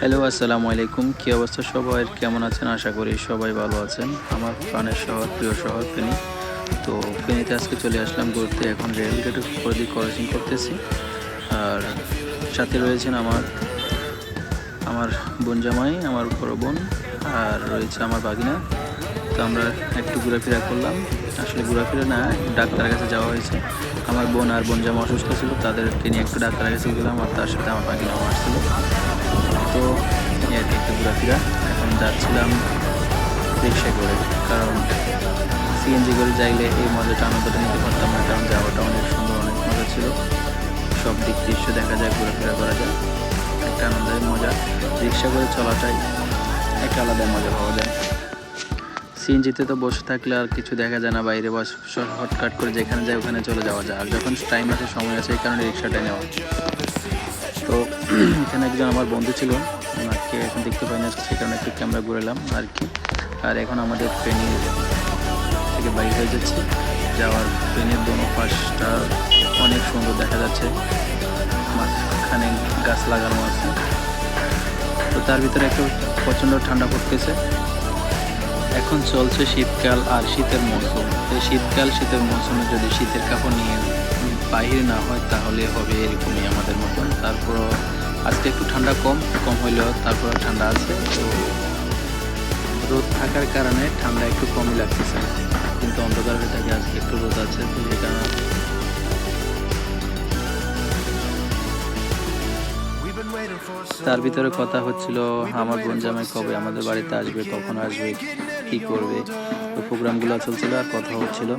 Hello, আসসালামু আলাইকুম। কী অবস্থা সবাই? কেমন আছেন? আশা করি সবাই ভালো আছেন। আমার প্রাণের শহর, প্রিয় শহর ফেনী। তো ফেনীতে আজকে চলে আসলাম ঘুরতে। এখন রেলগেট উপর ক্রসিং করতেছি। আর সাথে রয়েছেন আমার আমার বোন জামাই, আমার বড় বোন, আর রয়েছে আমার বাগিনা তো আমরা একটু ঘোরাফেরা করলাম। আসলে ঘোরাফেরা না, ডাক্তারের কাছে যাওয়া হয়েছে। আমার বোন আর বোন জামা অসুস্থ ছিল, তাদেরকে নিয়ে একটু ডাক্তারের কাছে গেলাম আর তার সাথে আমার পাখি বাগিনাও আসছিল। তো একটু ঘোরাফেরা। এখন যাচ্ছিলাম রিক্সা করে। কারণ সিএনজি করে যাইলে এই মজাটা আনন্দটা নিতে পারতাম না, কারণ যাওয়াটা অনেক সুন্দর, অনেক মজা ছিল। সব দিক দৃশ্য দেখা যায়, ঘোরাফেরা করা যায়। একটা আনন্দের মজা। রিক্সা করে চলাটাই একটা আলাদা মজা পাওয়া যায়। সিএনজিতে তো বসে থাকলে আর কিছু দেখা যায় না, বাইরে বস হটকাট করে যেখানে যায় ওখানে চলে যাওয়া যায়। আর যখন টাইম আছে সময় আছে এই কারণে রিক্সাটা নেওয়া। তো এখানে একজন আমার বন্ধু ছিল, ওনাকে এখন দেখতে পাই না সে কারণে একটু ক্যামেরা ঘুরেলাম আর কি। আর এখন আমাদের ট্রেনের থেকে বাইর হয়ে যাচ্ছে। যাওয়ার ট্রেনের দোনো পাশটা অনেক সুন্দর দেখা যাচ্ছে। মাঝখানে গাছ লাগানো আছে। তো তার ভিতরে একটু প্রচণ্ড ঠান্ডা পড়তেছে। এখন চলছে শীতকাল আর শীতের মৌসুম। এই শীতকাল, শীতের মৌসুমে যদি শীতের কাপড় নিয়ে বাহির না হয়, তাহলে হবে এরকমই আমাদের মতন। তারপর আজকে একটু ঠান্ডা কম কম হইলেও তারপর ঠান্ডা আছে। তো রোদ থাকার কারণে ঠান্ডা একটু কমই লাগতেছে। কিন্তু অন্ধকার হয়ে থাকে, আজকে একটু রোদ আছে, তো এই কারণে তার ভিতরে কথা হচ্ছিল, আমার বোন জামাই কবে আমাদের বাড়িতে আসবে, কখন আসবে? কি করবে? প্রোগ্রামগুলো চলছিল আর কথা হচ্ছিল।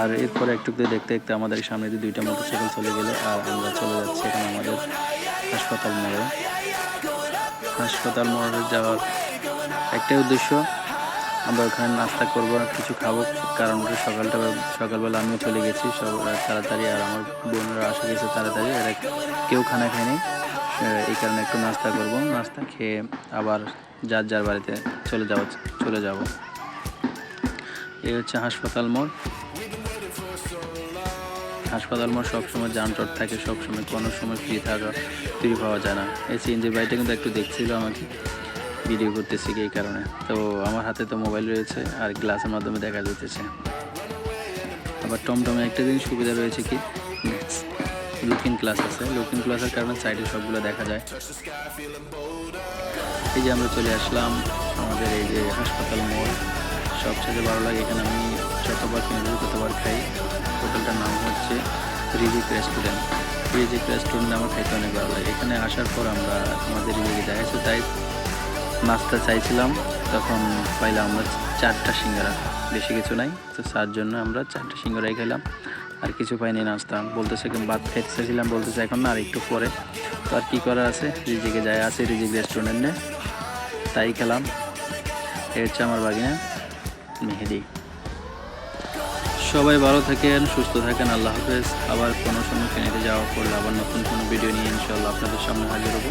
আর এরপরে একটু দেখতে দেখতে আমাদের সামনে দিয়ে দুইটা মোটরসাইকেল চলে গেলো আর আমরা চলে যাচ্ছি এখন আমাদের হাসপাতাল মোড়ে। হাসপাতাল মোড়ে যাওয়ার একটাই উদ্দেশ্য, আমরা ওখানে নাস্তা করব কিছু খাব। কারণ সকালটা, সকালবেলা আমিও চলে গেছি, সব তাড়াতাড়ি আর আমার বোনরা আসে গেছে তাড়াতাড়ি। আর কেউ খানা খায়নি। এই কারণে একটু নাস্তা করব। নাস্তা খেয়ে আবার যার যার বাড়িতে চলে যাব চলে যাব। এই হচ্ছে হাসপাতাল মোড়। হাসপাতাল মোড় সবসময় যানজট থাকে, সবসময় কোনো সময় ফ্রি থাকা ফ্রি পাওয়া যায় না। এই সিএনজি বাড়িটা কিন্তু একটু দেখছিল আমাকে ভিডিও করতেছি এই কারণে। তো আমার হাতে তো মোবাইল রয়েছে আর গ্লাসের মাধ্যমে দেখা যেতেছে আবার টমটমে একটা জিনিস সুবিধা রয়েছে কি? লুকিং ক্লাস আছে। লুকিং ক্লাসের কারণে সাইডে সবগুলো দেখা যায়। এই যে আমরা চলে আসলাম আমাদের এই যে হাসপাতাল মোড় সবচেয়ে ভালো লাগে এখানে আমি যতবার কিনে দেবো ততবার খাই। হোটেলটার নাম হচ্ছে রিজিক রেস্টুরেন্ট। রিজিক রেস্টুরেন্ট আমার খাইতে অনেক ভালো লাগে। এখানে আসার পর আমরা আমাদের রিজিকে দেখা যাচ্ছে তাই নাস্তা চাইছিলাম, তখন পাইলাম আমরা চারটা সিঙ্গারা। বেশি কিছু নাই। তো তার জন্য আমরা চারটা সিঙ্গারাই খেলাম। আর কিছু পাইনি নাস্তা। বলতেছে ভাত খাইতে চাইছিলাম বলতেছে এখন না, আর একটু পরে। তো আর কী করার আছে? রিজিকে যায় আছে, রিজিক রেস্টুরেন্টে তাই খেলাম। এ হচ্ছে আমার বাগিনা, মেহেদি। সবাই ভালো থাকেন, সুস্থ থাকেন, আল্লাহ হাফেজ। আবার কোনো সময় ফেনীতে যাওয়া পড়লে আবার নতুন কোনো ভিডিও নিয়ে ইনশাল্লাহ আপনাদের সামনে হাজির হব।